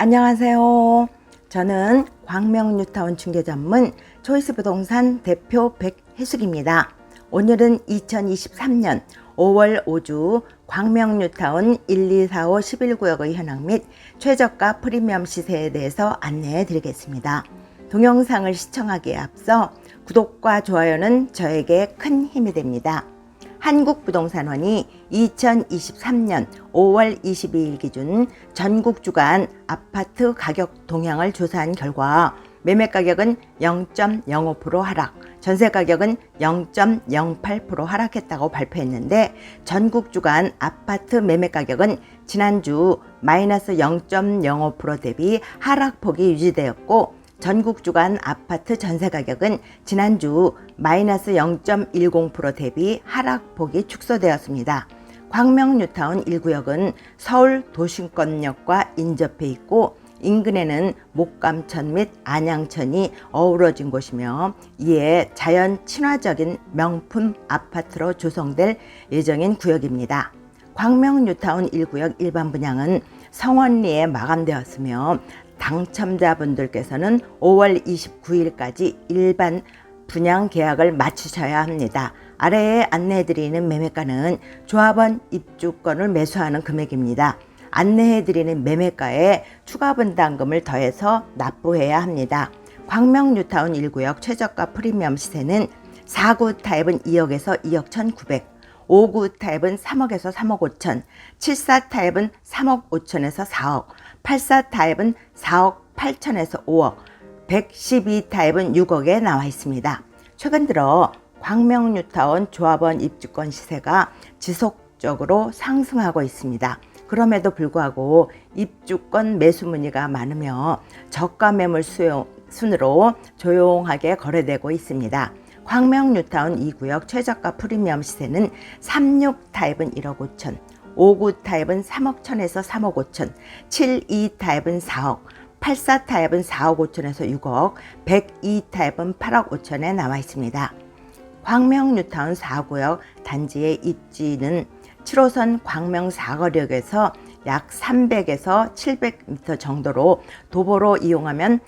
안녕하세요. 저는 광명 뉴타운 중개 전문 초이스 부동산 대표 백혜숙입니다. 오늘은 2023년 5월 5주 광명 뉴타운 1, 2, 4, 5, 11구역의 현황 및 최저가 프리미엄 시세에 대해서 안내해 드리겠습니다. 동영상을 시청하기에 앞서 구독과 좋아요는 저에게 큰 힘이 됩니다. 한국부동산원이 2023년 5월 22일 기준 전국 주간 아파트 가격 동향을 조사한 결과 매매 가격은 0.05% 하락, 전세 가격은 0.08% 하락했다고 발표했는데 전국 주간 아파트 매매 가격은 지난주 마이너스 0.05% 대비 하락폭이 유지되었고 전국 주간 아파트 전세 가격은 지난주 마이너스 0.10% 대비 하락폭이 축소되었습니다. 광명 뉴타운 1구역은 서울 도심권역과 인접해 있고 인근에는 목감천 및 안양천이 어우러진 곳이며 이에 자연 친화적인 명품 아파트로 조성될 예정인 구역입니다. 광명 뉴타운 1구역 일반 분양은 성원리에 마감되었으며 당첨자분들께서는 5월 29일까지 일반 분양 계약을 마치셔야 합니다. 아래에 안내해드리는 매매가는 조합원 입주권을 매수하는 금액입니다. 안내해드리는 매매가에 추가 분담금을 더해서 납부해야 합니다. 광명 뉴타운 1구역 최저가 프리미엄 시세는 4구 타입은 2억에서 2억 1,900, 5구 타입은 3억에서 3억 5천, 74 타입은 3억 5천에서 4억, 84 타입은 4억 8천에서 5억, 112 타입은 6억에 나와 있습니다. 최근 들어 광명뉴타운 조합원 입주권 시세가 지속적으로 상승하고 있습니다. 그럼에도 불구하고 입주권 매수 문의가 많으며 저가 매물 수요, 순으로 조용하게 거래되고 있습니다. 광명뉴타운 2구역 최저가 프리미엄 시세는 36 타입은 1억 5천, 59 타입은 3억 천에서 3억 5천, 72 타입은 4억, 84 타입은 4억 5천에서 6억, 102 타입은 8억 5천에 나와 있습니다. 광명뉴타운 4구역 단지의 입지는 7호선 광명 사거리역에서 약 300에서 700m 정도로 도보로 이용하면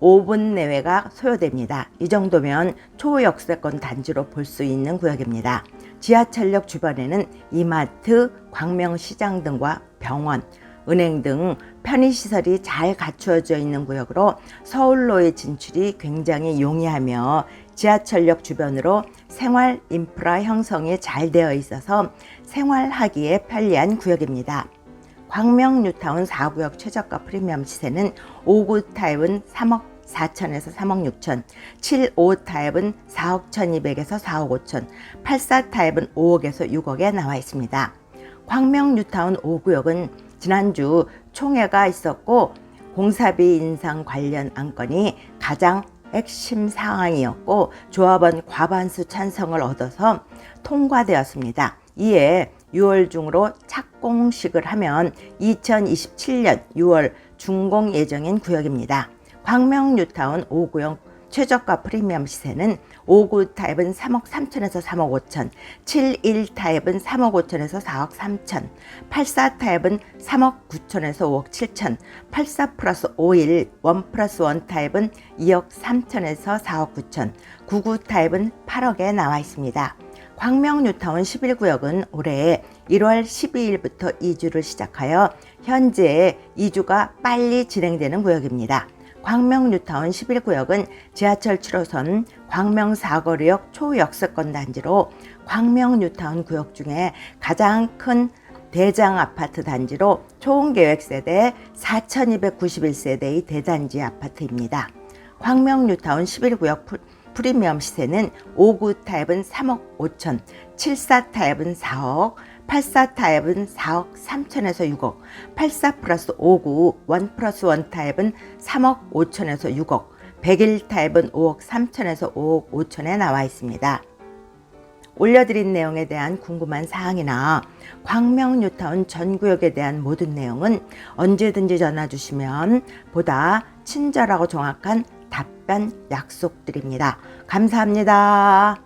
5분 내외가 소요됩니다. 이 정도면 초역세권 단지로 볼 수 있는 구역입니다. 지하철역 주변에는 이마트, 광명시장 등과 병원, 은행 등 편의시설이 잘 갖추어져 있는 구역으로 서울로의 진출이 굉장히 용이하며 지하철역 주변으로 생활 인프라 형성이 잘 되어 있어서 생활하기에 편리한 구역입니다. 광명뉴타운 4구역 최저가 프리미엄 시세는 5구 타입은 3억 4천에서 3억 6천, 75 타입은 4억 1,200에서 4억 5천, 84 타입은 5억에서 6억에 나와 있습니다. 광명 뉴타운 5구역은 지난주 총회가 있었고 공사비 인상 관련 안건이 가장 핵심 사항이었고 조합원 과반수 찬성을 얻어서 통과되었습니다. 이에 6월 중으로 착공식을 하면 2027년 6월 준공 예정인 구역입니다. 광명 뉴타운 5구역 최저가 프리미엄 시세는 5구 타입은 3억 3천에서 3억 5천, 71 타입은 3억 5천에서 4억 3천, 84 타입은 3억 9천에서 5억 7천, 84 플러스 51, 1 플러스 1 타입은 2억 3천에서 4억 9천, 99 타입은 8억에 나와 있습니다. 광명뉴타운 11구역은 올해 1월 12일부터 이주를 시작하여 현재 이주가 빨리 진행되는 구역입니다. 광명뉴타운 11구역은 지하철 7호선 광명 사거리역 초역세권 단지로 광명뉴타운 구역 중에 가장 큰 대장 아파트 단지로 총 계획 세대 4,291세대의 대단지 아파트입니다. 광명뉴타운 11구역 프리미엄 시세는 5구 타입은 3억 5천, 74 타입은 4억, 84 타입은 4억 3천에서 6억, 84 플러스 59, 1 플러스 1 타입은 3억 5천에서 6억, 101 타입은 5억 3천에서 5억 5천에 나와 있습니다. 올려드린 내용에 대한 궁금한 사항이나 광명 뉴타운 전 구역에 대한 모든 내용은 언제든지 전화 주시면 보다 친절하고 정확한 약속드립니다. 감사합니다.